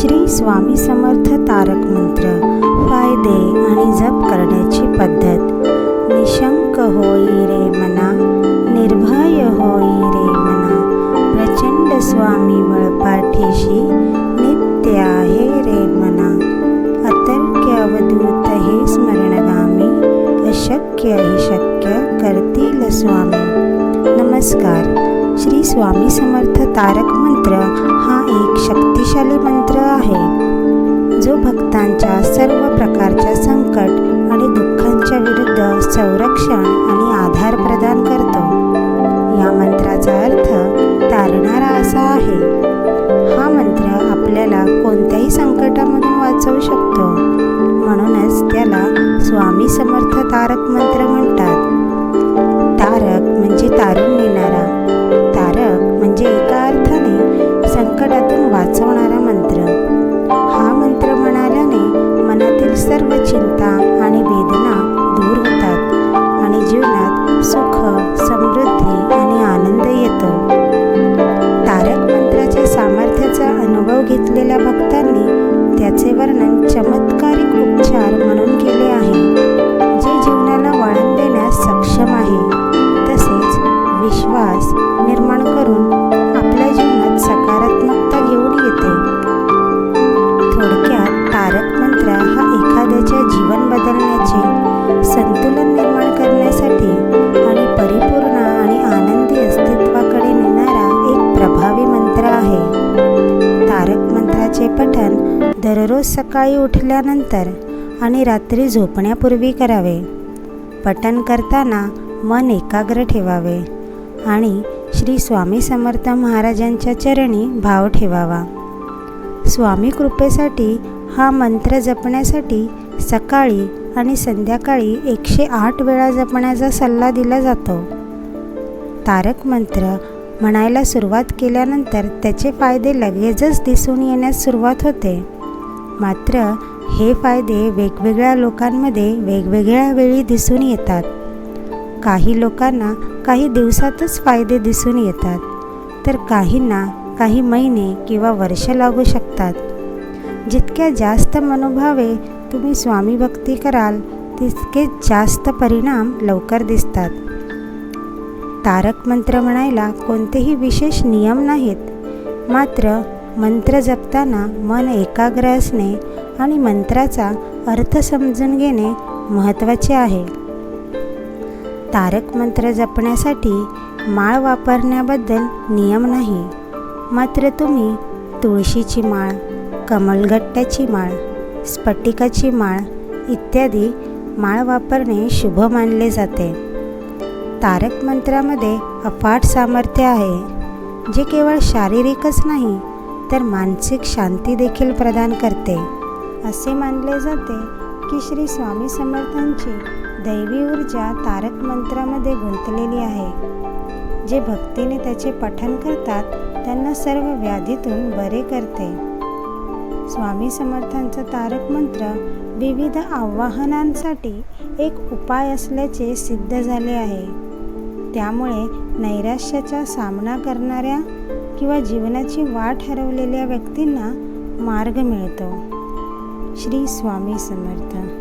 श्री स्वामी समर्थ तारक मंत्र. फायदे आणि जप करण्याची पद्धत. निशंक होई रे मना निर्भय होई रे मना. प्रचंड स्वामी वळपाठीशी नित्य आहे रे मना. अतर्क्य अवधूत हे स्मरणगामी अशक्य हे शक्य करतील स्वामी. नमस्कार. श्री स्वामी समर्थ तारक मंत्र एक शक्तिशाली मंत्र आहे जो भक्तांच्या सर्व प्रकारच्या संकट आणि दुःखांच्या विरुद्ध संरक्षण आणि आधार प्रदान करतो. या मंत्राचा अर्थ तारणारा असा आहे. हा मंत्र आपल्याला कोणत्याही संकटामधून वाचवू शकतो. म्हणूनच त्याला स्वामी समर्थ तारक मंत्र म्हणतात. तारक म्हणजे तारून नेणारा तारक म्हणजे एका दररोज सकाळी उठल्यानंतर आणि रात्री झोपण्यापूर्वी करावे. पठण करताना मन एकाग्र ठेवावे आणि श्री स्वामी समर्थ महाराजांच्या चरणी भाव ठेवावा. स्वामी कृपेसाठी हा मंत्र जपण्यासाठी सकाळी आणि संध्याकाळी एकशे आठ वेळा जपण्याचा सल्ला दिला जातो. तारक मंत्र म्हणायला सुरुवात केल्यानंतर त्याचे फायदे लगेचच दिसून येण्यास सुरुवात होते. मात्र हे फायदे वेगवेगळ्या लोकांमध्ये वेगवेगळ्या वेळी दिसून येतात. काही लोकांना काही दिवसातच फायदे दिसून येतात तर काहींना काही महिने किंवा वर्ष लागू शकतात. जितक्या जास्त मनोभावे तुम्ही स्वामी भक्ती कराल तितके जास्त परिणाम लवकर दिसतात. तारक मंत्र म्हणायला कोणतेही विशेष नियम नाहीत मात्र मंत्र जपताना मन एकाग्र असणे आणि मंत्राचा अर्थ समजून घेणे महत्त्वाचे आहे. तारक मंत्र जपण्यासाठी माळ वापरण्याबद्दल नियम नाही. मात्र तुम्ही तुळशीची माळ कमलगट्ट्याची माळ स्फटिकाची माळ इत्यादी माळ वापरणे शुभ मानले जाते. तारक मंत्रामध्ये अफाट सामर्थ्य आहे. जे केवळ शारीरिकच नाही तर मानसिक शांती देखील प्रदान करते. असे मानले जाते की श्री स्वामी समर्थांची दैवी ऊर्जा तारक मंत्रामध्ये गुंतलेली आहे. जे भक्तीने त्याचे पठन करतात त्यांना सर्व व्याधीतून बरे करते. स्वामी समर्थांचा तारक मंत्र विविध आव्हानांसाठी एक उपाय असल्याचे सिद्ध झाले आहे. त्यामुळे नैराश्याचा सामना करणाऱ्या किंवा जीवनाची वाट हरवलेल्या व्यक्तींना मार्ग मिळतो. श्री स्वामी समर्थ.